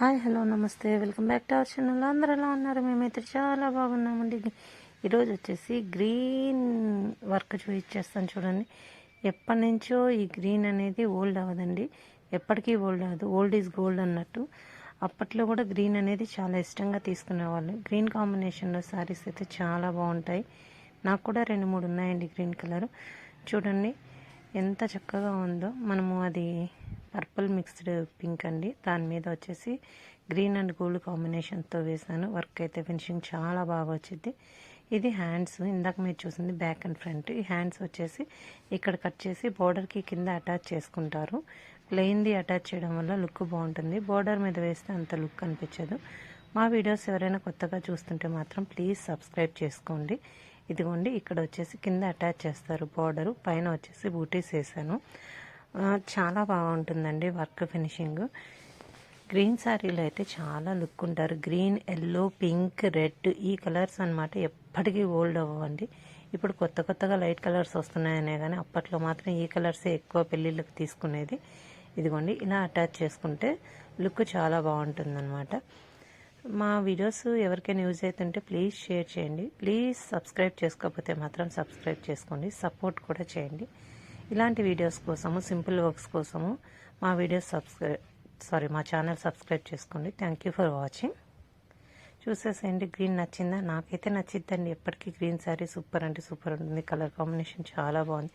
Hi hello నమస్తే. Welcome back to our channel. అందరూ ఎలా ఉన్నారు? మేమైతే చాలా బాగున్నామండి. ఈరోజు వచ్చేసి గ్రీన్ వర్క్ చూపించేస్తాను చూడండి. ఎప్పటి నుంచో ఈ గ్రీన్ అనేది ఓల్డ్ అవ్వదండి. ఎప్పటికీ ఓల్డ్ అవ్వదు. ఓల్డ్ ఈజ్ గోల్డ్ అన్నట్టు. అప్పట్లో కూడా గ్రీన్ అనేది చాలా ఇష్టంగా తీసుకునేవాళ్ళు. గ్రీన్ కాంబినేషన్లో శారీస్ అయితే చాలా బాగుంటాయి. నాకు కూడా రెండు మూడు ఉన్నాయండి గ్రీన్ కలర్. చూడండి ఎంత చక్కగా ఉందో. మనము అది పర్పుల్ మిక్స్డ్ పింక్ అండి. దాని మీద వచ్చేసి గ్రీన్ అండ్ గోల్డ్ కాంబినేషన్తో వేసాను. వర్క్ అయితే ఫినిషింగ్ చాలా బాగా వచ్చింది. ఇది హ్యాండ్స్ ఇందాక మీరు చూసింది బ్యాక్ అండ్ ఫ్రంట్ ఈ హ్యాండ్స్ వచ్చేసి ఇక్కడ కట్ చేసి బోర్డర్కి కింద అటాచ్ చేసుకుంటారు. ప్లెయిన్ది అటాచ్ చేయడం వల్ల లుక్ బాగుంటుంది. బోర్డర్ మీద వేస్తే అంత లుక్ అనిపించదు. మా వీడియోస్ ఎవరైనా కొత్తగా చూస్తుంటే మాత్రం ప్లీజ్ సబ్స్క్రైబ్ చేసుకోండి. ఇదిగోండి ఇక్కడ వచ్చేసి కింద అటాచ్ చేస్తారు బార్డరు పైన వచ్చేసి బూటీస్ వేసాను. చాలా బాగుంటుందండి వర్క్ ఫినిషింగ్. గ్రీన్ శారీలో అయితే చాలా లుక్ ఉంటారు. గ్రీన్ ఎల్లో పింక్ రెడ్ ఈ కలర్స్ అనమాట ఎప్పటికీ ఓల్డ్ అవ్వండి ఇప్పుడు కొత్త కొత్తగా లైట్ కలర్స్ వస్తున్నాయనే కానీ అప్పట్లో మాత్రం ఈ కలర్సే ఎక్కువ పెళ్ళిళ్ళకి తీసుకునేది. ఇదిగోండి ఇలా అటాచ్ చేసుకుంటే లుక్ చాలా బాగుంటుందన్నమాట. మా వీడియోస్ ఎవరికైనా యూజ్ అవుతుంటే ప్లీజ్ షేర్ చేయండి. ప్లీజ్ సబ్స్క్రైబ్ చేసుకోకపోతే మాత్రం సబ్స్క్రైబ్ చేసుకోండి. సపోర్ట్ కూడా చేయండి. ఇలాంటి వీడియోస్ కోసము సింపుల్ వర్క్స్ కోసము మా వీడియోస్ సబ్స్క్రైబ్ సారీ మా ఛానల్ సబ్స్క్రైబ్ చేసుకోండి. థ్యాంక్ యూ ఫర్ వాచింగ్ చూసేసేయండి. గ్రీన్ నచ్చిందా? నాకైతే నచ్చిద్దండి. ఎప్పటికీ గ్రీన్ శారీ సూపర్ అంటే సూపర్ ఉంటుంది. కలర్ కాంబినేషన్ చాలా బాగుంది.